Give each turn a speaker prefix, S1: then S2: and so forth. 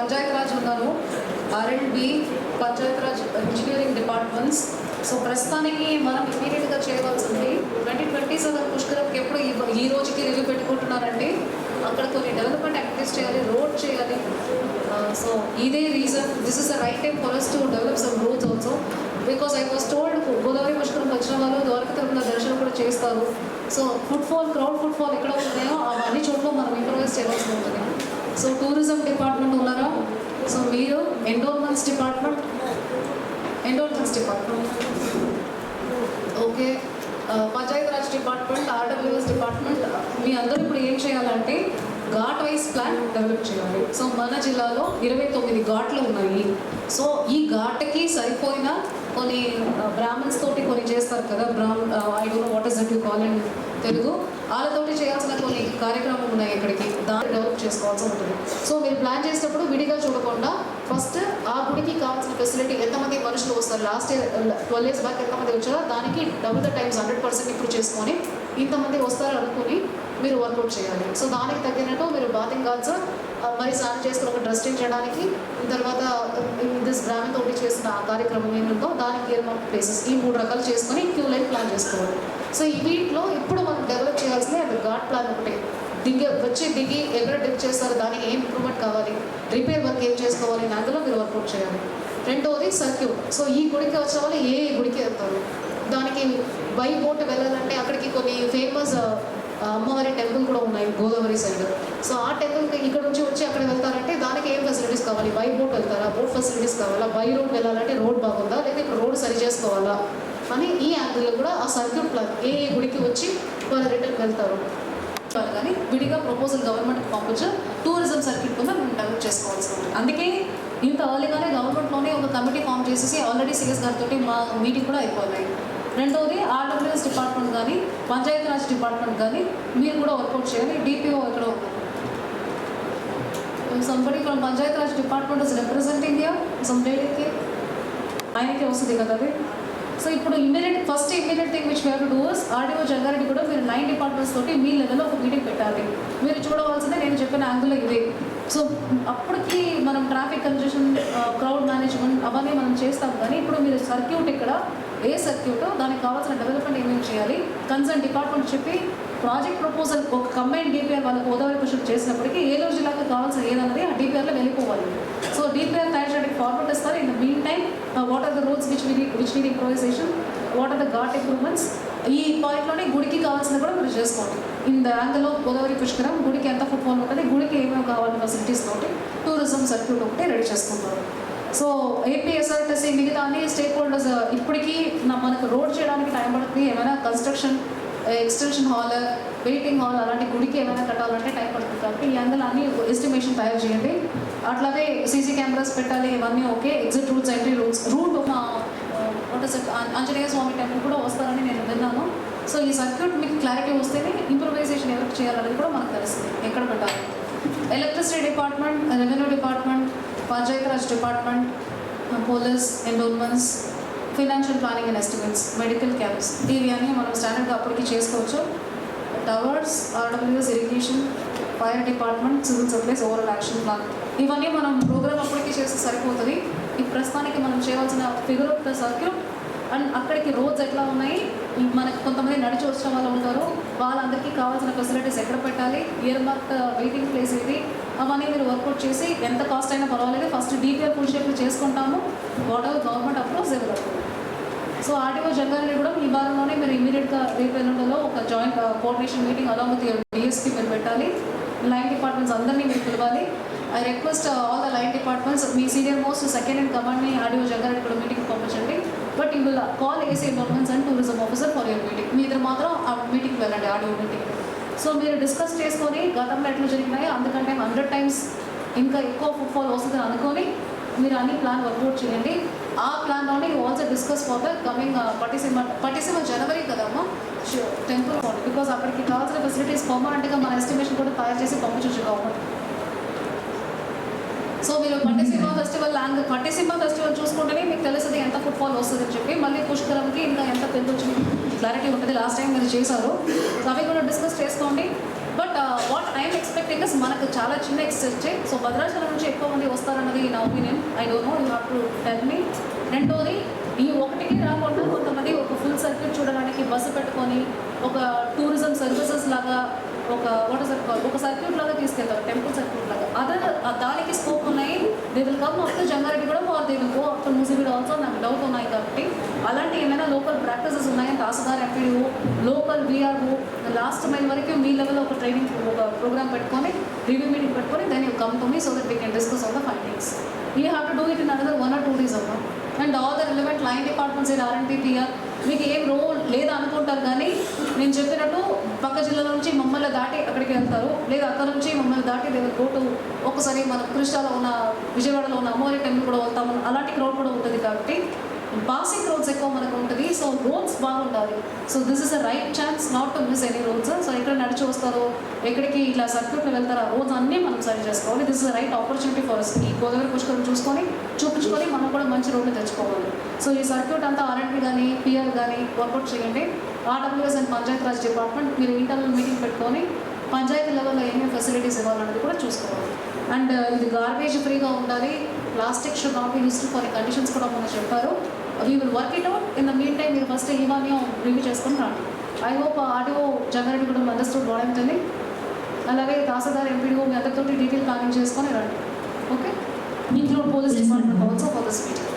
S1: పంచాయత్ రాజ్ ఉన్నాను R and B Panchayat Raj engineering departments so ప్రస్తుతానికి మనం ఇమీడియట్గా చేయవలసింది ట్వంటీ ట్వంటీ సెవెన్ పుష్కరంకి ఎప్పుడు ఈ- రోజుకి రివ్యూ పెట్టుకుంటున్నారండి. అక్కడ కొన్ని డెవలప్మెంట్ యాక్టివిటీస్ చేయాలి రోడ్ చేయాలి. సో ఇదే reason this is the right time for us to develop some roads also because I was told Godavari Pushkaram వచ్చిన వాళ్ళు ద్వారక తిరుమల దర్శనం కూడా చేస్తారు. So food fall crowd foot fall ఎక్కడ ఉన్నాయో అవన్నీ చోట్ల మనం ఇంప్రూవైజ్ చేయవలసి ఉంటుంది. సో టూరిజం డిపార్ట్మెంట్ ఉన్నారా? సో మీరు endowments department? Endowments department. Okay. Panchayati Raj Raj department RWS department మీ అందరూ ఇప్పుడు ఏం చేయాలంటే ఘాట్ వైజ్ ప్లాన్ డెవలప్ చేయాలి. సో మన జిల్లాలో ఇరవై తొమ్మిది ఘాట్లు ఉన్నాయి. సో ఈ ఘాట్కి సరిపోయిన కొన్ని బ్రాహ్మణ్స్ తోటి కొన్ని చేస్తారు కదా Brahma I don't what is that you call in Telugu. వాళ్ళతోటి చేయాల్సిన కొన్ని కార్యక్రమాలు ఉన్నాయి ఇక్కడికి. దాన్ని డెవలప్ చేసుకోవాల్సి ఉంటుంది. సో మీరు ప్లాన్ చేసేటప్పుడు విడిగా చూడకుండా ఫస్ట్ ఆ గుడికి కావాల్సిన ఫెసిలిటీ ఎంతమంది మనుషులు వస్తారు? Last year twelve years back ఎంతమంది వచ్చారో దానికి double the times hundred percent ఇప్పుడు చేసుకొని ఇంతమంది వస్తారు అనుకుని మీరు వర్కౌట్ చేయాలి. సో దానికి తగ్గినట్టు మీరు బాతింగ్ గాల్స్ మరి స్నానం చేసుకుని ఒక డ్రెస్టింగ్ చేయడానికి తర్వాత దిస్ బ్రాహ్మణ్ తోటి చేసిన కార్యక్రమం ఏముందో దానికి ఏమో ప్లేసెస్ ఈ మూడు రకాలు చేసుకొని క్యూ లైన్ ప్లాన్ చేసుకోవాలి. సో ఈ వీటిలో ఇప్పుడు మనం డెవలప్ చేయాల్సింది అది ఘాట్ ప్లాన్ ఒకటే. దిగి వచ్చి దిగి ఎవరు డిప్ చేస్తారు దానికి ఏం ఇంప్రూవ్మెంట్ కావాలి? రిపేర్ వర్క్ ఏం చేసుకోవాలి? అని అందులో మీరు వర్కౌట్ చేయాలి. రెండవది సర్క్యూట్ సో ఈ గుడికి వచ్చిన వాళ్ళు ఏ గుడికి వెళ్తారు? దానికి బై బోట్ వెళ్ళాలంటే అక్కడికి కొన్ని ఫేమస్ అమ్మవారి టెంపుల్ కూడా ఉన్నాయి గోదావరి సైడ్ సో ఆ టెంపుల్కి ఇక్కడ నుంచి వచ్చి అక్కడ వెళ్తారంటే దానికి ఏం ఫెసిలిటీస్ కావాలి? బై బోట్ వెళ్తారా? బోట్ ఫెసిలిటీస్ కావాలా? బై రోడ్ వెళ్ళాలంటే రోడ్ బాగుందా? లేదా ఇక్కడ రోడ్ సరి చేసుకోవాలా? అని ఈ యాంగిల్లో కూడా ఆ సర్క్యూట్ ప్లాన్ ఏ ఏ గుడికి వచ్చి వాళ్ళు రిటర్న్ వెళ్తారు. కానీ విడిగా ప్రపోజల్ గవర్నమెంట్కి పంపించి టూరిజం సర్క్యూట్ కింద మేము డెవలప్ చేసుకోవాల్సి ఉంటుంది. అందుకే ఇంత ఎర్లీగానే గవర్నమెంట్లోనే ఒక కమిటీ ఫామ్ చేసేసి ఆల్రెడీ సిఎస్ గారితో మా మీటింగ్ కూడా అయిపోయాయి రెండవది ఆర్డబ్ల్యూఎస్ డిపార్ట్మెంట్ కానీ పంచాయతీరాజ్ డిపార్ట్మెంట్ కానీ మీరు కూడా వర్కౌట్ చేయాలి. డిపిఓ ఇక్కడ సంబడి ఇక్కడ Panchayati Raj department is representing here some లేడీకి ఆయనకే వస్తుంది కదా అది? సో ఇప్పుడు immediate first immediate thing which where does RDO Jangareddy కూడా మీరు నైన్ డిపార్ట్మెంట్స్ తోటి మీ లెవెల్లో ఒక మీటింగ్ పెట్టాలి. మీరు చూడవలసిందే నేను చెప్పిన యాంగిల్ ఇదే. సో అప్పటికి మనం ట్రాఫిక్ కంజెషన్ క్రౌడ్ మేనేజ్మెంట్ అవన్నీ మనం చేస్తాం కానీ ఇప్పుడు మీరు సర్క్యూట్ ఇక్కడ ఏ సర్క్యూట్ దానికి కావాల్సిన డెవలప్మెంట్ ఏమేమి చేయాలి? కన్సర్న్ డిపార్ట్మెంట్ చెప్పి ప్రాజెక్ట్ ప్రపోజల్ ఒక కంబైన్ డిపిఆర్ వాళ్ళకి గోదావరి కృషి చేసినప్పటికీ ఏలూరు జిల్లాకు కావాల్సిన ఏదన్నది ఆ డిపిఆర్లో వెళ్ళిపోవాలి. సో డిపిఆర్ తయారు చేయడానికి ఫార్వర్డ్ ఇస్తారు. In the mean time what are the roads which which need improvisation what are the ghat improvements ఈ పాయింట్లోనే గుడికి కావాల్సింది కూడా మీరు చేసుకోండి ఇన్ ద యాంగిల్లో గోదావరి పుష్కరం గుడికి ఎంత ఫుట్బాల్ ఉంటుంది గుడికి ఏమేమి కావాలి ఫెసిలిటీస్ తోటి టూరిజం సర్క్యూట్ ఒకటి రెడీ చేసుకుంటారు. సో ఏపీఎస్ఆర్టీసీ మిగతా అన్ని స్టేక్ హోల్డర్స్ uh, ఇప్పటికీ మనకు రోడ్ చేయడానికి టైం పడుతుంది. ఏమైనా construction extension hall waiting hall అలాంటి గుడికి ఏమైనా కట్టాలంటే టైం పడుతుంది. కాబట్టి ఈ అందులో అన్ని ఎస్టిమేషన్ తయారు చేయండి. అట్లాగే సీసీ కెమెరాస్ పెట్టాలి ఇవన్నీ okay. Exit routes entry routes route what is Anjaneya Swamy temple కూడా వస్తారని నేను విన్నాను. సో ఈ సర్క్యూట్ మీకు క్లారిటీ వస్తేనే ఇంప్రూవైజేషన్ ఎవరికి చేయాలనేది కూడా మనకు తెలుస్తుంది. ఎక్కడ పెట్టాలి? Electricity department revenue department Panchayat Raj department police endowments financial planning and estimates medical camps ఇవి అన్నీ మనం స్టాండర్డ్గా అప్పటికి చేసుకోవచ్చు. Towers RWS irrigation fire department civil supplies overall action plan ఇవన్నీ మనం ప్రోగ్రామ్ అప్పటికి చేస్తే సరిపోతుంది. ఈ ప్రస్తుతానికి మనం చేయవలసిన figure of the circuit and అక్కడికి రోడ్స్ ఎట్లా ఉన్నాయి? మనకు కొంతమంది నడిచి వచ్చిన వాళ్ళు ఉంటారు. వాళ్ళందరికీ కావాల్సిన ఫెసిలిటీస్ ఎక్కడ పెట్టాలి? ఇయర్ మార్క్ వెయిటింగ్ ప్లేస్ ఇది అవన్నీ మీరు వర్కౌట్ చేసి ఎంత కాస్ట్ అయినా పర్వాలేదు. ఫస్ట్ డీపీఆర్ ఫుల్ షేప్లు చేసుకుంటాము. వాట్ ఎవర్ గవర్నమెంట్ అప్రూవ్స్ ఎవరు సో ఆర్టీఓ జంగారెడ్డి కూడా ఈ వారంలోనే మీరు ఇమీడియట్గా రేపు ఎల్లుండలో ఒక joint coordination meeting along with DSP మీరు పెట్టాలి. లైన్ డిపార్ట్మెంట్స్ అందరినీ మీరు పిలవాలి. I request all the line departments me senior most second and కమాండ్ని ఆడియో జంగారెడ్డి కూడా మీటింగ్ పంపించండి. But you will call AC governments and tourism officer for your meeting మీ ఇద్దరు మాత్రం ఆ మీటింగ్కి వెళ్ళండి ఆడియో మీటింగ్ సో మీరు డిస్కస్ చేసుకొని గతంలో ఎట్లా జరిగినాయో అందుకంటే హండ్రెడ్ టైమ్స్ ఇంకా ఎక్కువ ఫుట్ఫాల్ వస్తుందని అనుకొని మీరు అన్ని ప్లాన్ వర్కౌట్ చేయండి. ఆ ప్లాన్లోనే you also discuss for the coming Pattiseema Pattiseema జనవరి కదమ్మా. టెంపుల్ బికాస్ అక్కడికి కావాల్సిన ఫెసిలిటీస్ పర్మనెంట్గా మన ఎస్టిమేషన్ కూడా తయారు చేసి పంపించవచ్చు గవర్నమెంట్ సో మీరు Pattiseema festival long Pattiseema festival చూసుకుంటేనే మీకు తెలుస్తుంది ఎంత ఫుట్ఫాల్ వస్తుంది అని చెప్పి. మళ్ళీ పుష్కరంకి ఇంకా ఎంత పెద్దొచ్చి క్లారిటీ ఉంటుంది. లాస్ట్ టైం మీరు చేశారు. సో అవి కూడా డిస్కస్ చేసుకోండి. బట్ వాట్ ఐఎమ్ ఎక్స్పెక్టింగ్ మనకు చాలా చిన్న ఎక్స్టెంట్ సో భద్రాచలం నుంచి ఎక్కువ మంది వస్తారన్నది నా opinion I don't know you have to tell me రెండోది ఈ ఒకటికి రాకుండా కొంతమంది ఒక ఫుల్ సర్క్యూట్ చూడడానికి బస్సు పెట్టుకొని ఒక టూరిజం సర్వీసెస్ లాగా ఒక వాట్ ఇస్ ఒక సర్క్యూట్ లాగా తీసుకెళ్తారు టెంపుల్ సర్క్యూట్ లాగా. అదర్ దానికి స్కోప్ ఉన్నాయి. They will come up to Jangareddy కూడా far they will go up to also నాకు డౌట్ ఉన్నాయి కాబట్టి. అలాంటి ఏమైనా లోకల్ ప్రాక్టీసెస్ ఉన్నాయా? తహసీల్దార్ MPDO local VRO last mile వరకు మీ లెవెల్లో ఒక ట్రైనింగ్ ఒక ప్రోగ్రామ్ పెట్టుకొని రివ్యూ మీటింగ్ పెట్టుకొని దాన్ని you come to me so that we can discuss all the findings you have to do it in another one or and all the relevant line departments in RMP PR మీకు ఏం role లేదా అనుకుంటారు కానీ నేను చెప్పినట్టు పక్క జిల్లాల నుంచి మమ్మల్ని దాటి అక్కడికి వెళ్తారు. లేదా అక్కడ నుంచి మమ్మల్ని దాటి లేదా కోటు ఒకసారి మన కృష్ణాలో ఉన్న విజయవాడలో ఉన్న అమ్మవారి టెంపుల్ కూడా వెళ్తాము. అలాంటి క్రౌడ్ కూడా ఉంటుంది కాబట్టి పాసింగ్ రోడ్స్ ఎక్కువ మనకు ఉంటుంది సో రోడ్స్ బాగుండాలి. So this is a right chance not to miss any roads so ఎక్కడ నడిచి వస్తారో ఎక్కడికి ఇట్లా సర్క్యూట్లో వెళ్తారో ఆ రోడ్స్ అన్నీ మనం సరి చేసుకోవాలి. This is right opportunity for us ఈ గోదావరి పుష్కరం చూసుకొని చూపించుకొని మనం కూడా మంచి రోడ్లు తెచ్చుకోవాలి. సో ఈ సర్క్యూట్ అంతా ఆర్ఎండ్బి కానీ పిఆర్ కానీ వర్కౌట్ చేయండి. RWS and Panchayat Raj department మీరు ఇంటర్నల్ మీటింగ్ పెట్టుకొని పంచాయతీ లెవెల్లో ఏమేమి ఫెసిలిటీస్ ఇవ్వాలన్నది కూడా చూసుకోవాలి. అండ్ uh, ఇది గార్బేజ్ ఫ్రీగా ఉండాలి. Plastic should not be used for conditions కూడా మనం చెప్పారు. We will work it out in the mean time మీరు ఫస్ట్ ఇవన్నీ రివ్యూ చేసుకొని రండి. ఐ హోప్ ఆడియో జగారెడ్డి కూడా అండర్స్టూడ్ బాగుంటుంది అలాగే తహసీల్దార్ ఎంపీడీఓ మీ అందరితో డీటెయిల్ ప్లానింగ్ చేసుకొని రండి. Okay include police department also for this meeting